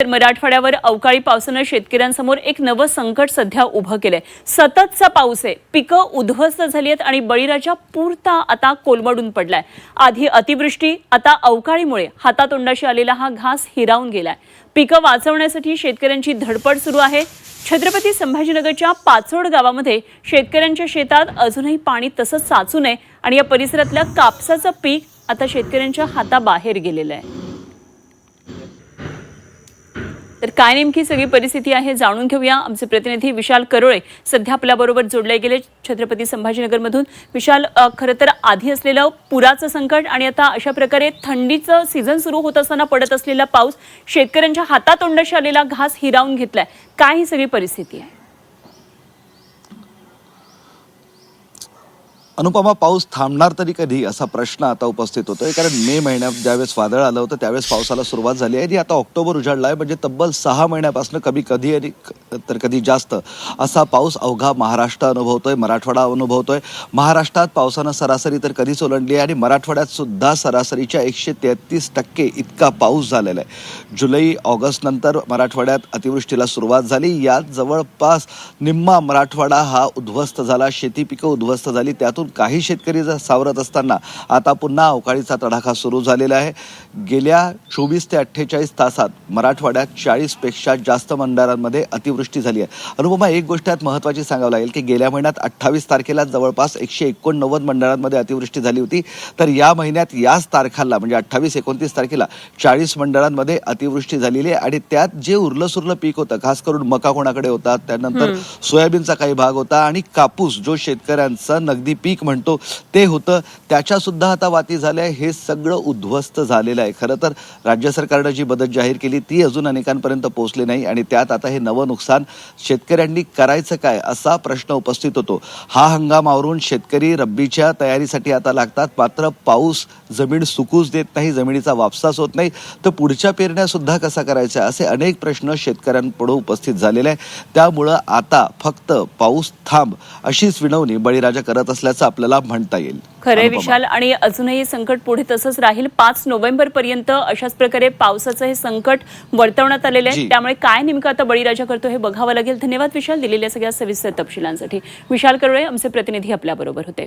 तर मराठवाड्यावर अवकाळी पावसानं शेतकऱ्यांसमोर एक नवं संकट सध्या उभं केलंय. सततचा पाऊस आहे. पिकं उद्ध्वस्त झाली आहेत आणि बळीराजा पुरता आता कोलमडून पडलाय. आधी अतिवृष्टी आता अवकाळीमुळे हातातोंडाशी आलेला हा घास हिरावून गेलाय. पिकं वाचवण्यासाठी शेतकऱ्यांची धडपड सुरू आहे. छत्रपती संभाजीनगरच्या पाचोड गावामध्ये शेतकऱ्यांच्या शेतात अजूनही पाणी तसंच साचू नये आणि या परिसरातल्या कापसाचं पीक आता शेतकऱ्यांच्या हाताबाहेर गेलेलं आहे. तर काय नेमकी सगळी परिस्थिती आहे जाणून घेऊया. आमचे प्रतिनिधी विशाल करोळे सध्या आपल्याबरोबर जोडले गेले. छत्रपती संभाजीनगरमधून विशाल खरं तर आधी असलेलं पुराचं संकट आणि आता अशा प्रकारे थंडीचं सीझन सुरू होत असताना पडत असलेला पाऊस शेतकऱ्यांच्या हातातोंडाशी आलेला घास हिरावून घेतलाय. काय ही सगळी परिस्थिती आहे? अनुपमा पाऊस थांबणार तरी कधी? असा प्रश्न आता उपस्थित होतोय. कारण मे महिन्यात ज्यावेळेस वादळ आलं होतं त्यावेळेस पावसाला सुरुवात झाली आहे. आणि आता ऑक्टोबर उजाडला आहे. म्हणजे तब्बल सहा महिन्यापासून कमी कधी आणि तर कधी जास्त असा पाऊस अवघा महाराष्ट्र अनुभवतोय मराठवाडा अनुभवतोय. महाराष्ट्रात पावसानं सरासरी तर कधीच ओलांडली आहे आणि मराठवाड्यात सुद्धा सरासरीच्या एकशे तेहतीस टक्के इतका पाऊस झालेला आहे. जुलै ऑगस्ट नंतर मराठवाड्यात अतिवृष्टीला सुरुवात झाली. यात जवळपास निम्मा मराठवाडा हा उद्ध्वस्त झाला. शेती पिकं उद्ध्वस्त झाली. त्यातून काही शेतकरी जर सावरत असताना आता पुन्हा अवकाळीचा तडाखा सुरू झालेला आहे. गेल्या चोवीस ते अठ्ठेचाळीस तासात मराठवाड्यात चाळीसपेक्षा जास्त मंडळांमध्ये अतिवृष्टी झाली आहे. अनुपमा एक गोष्ट यात महत्त्वाची सांगावं लागेल की गेल्या महिन्यात अठ्ठावीस तारखेला जवळपास एकशे एकोणनव्वद मंडळांमध्ये अतिवृष्टी झाली होती. तर या महिन्यात याच तारखाला म्हणजे अठ्ठावीस एकोणतीस तारखेला चाळीस मंडळांमध्ये अतिवृष्टी झालेली आहे. आणि त्यात जे उरलं सुरलं पीक होतं खास करून मका कोणाकडे होता त्यानंतर सोयाबीनचा काही भाग होता आणि कापूस जो शेतकऱ्यांचा नगदी पीक म्हणतो ते होतं. त्याच्या सुद्धा आता वाती झाल्या हे सगळं उद्ध्वस्त झालेलं आहे. खरं तर राज्य सरकारनं जी मदत जाहीर केली ती अजून अनेकांपर्यंत पोहोचली नाही. आणि त्यात आता हे नवं नुकसान शेतकऱ्यांनी करायचं काय असा प्रश्न उपस्थित होतो. हा हंगाम आवरून शेतकरी रब्बीच्या तयारीसाठी आता लागतात. मात्र पाऊस जमीन सुकूच देत नाही जमिनीचा वापसाच होत नाही. तर पुढच्या पेरण्या सुद्धा कसा करायच्या असे अनेक प्रश्न शेतकऱ्यांपुढे उपस्थित झालेले आहे त्यामुळं आता फक्त पाऊस थांब अशीच विनवणी बळीराजा करत असल्याचं आपल्याला म्हणता येईल. खरे. विशाल. आणि अजूनही संकट पुढे तसंच राहील. पाच नोव्हेंबर पर्यंत अशाच प्रकारे पावसाचं हे संकट वर्तवण्यात आलेलं आहे. त्यामुळे काय नेमकं आता बळीराजा करतो हे बघावं लागेल. धन्यवाद विशाल दिलेल्या सगळ्या सविस्तर तपशिलांसाठी. विशाल करळे आमचे प्रतिनिधी आपल्याबरोबर होते.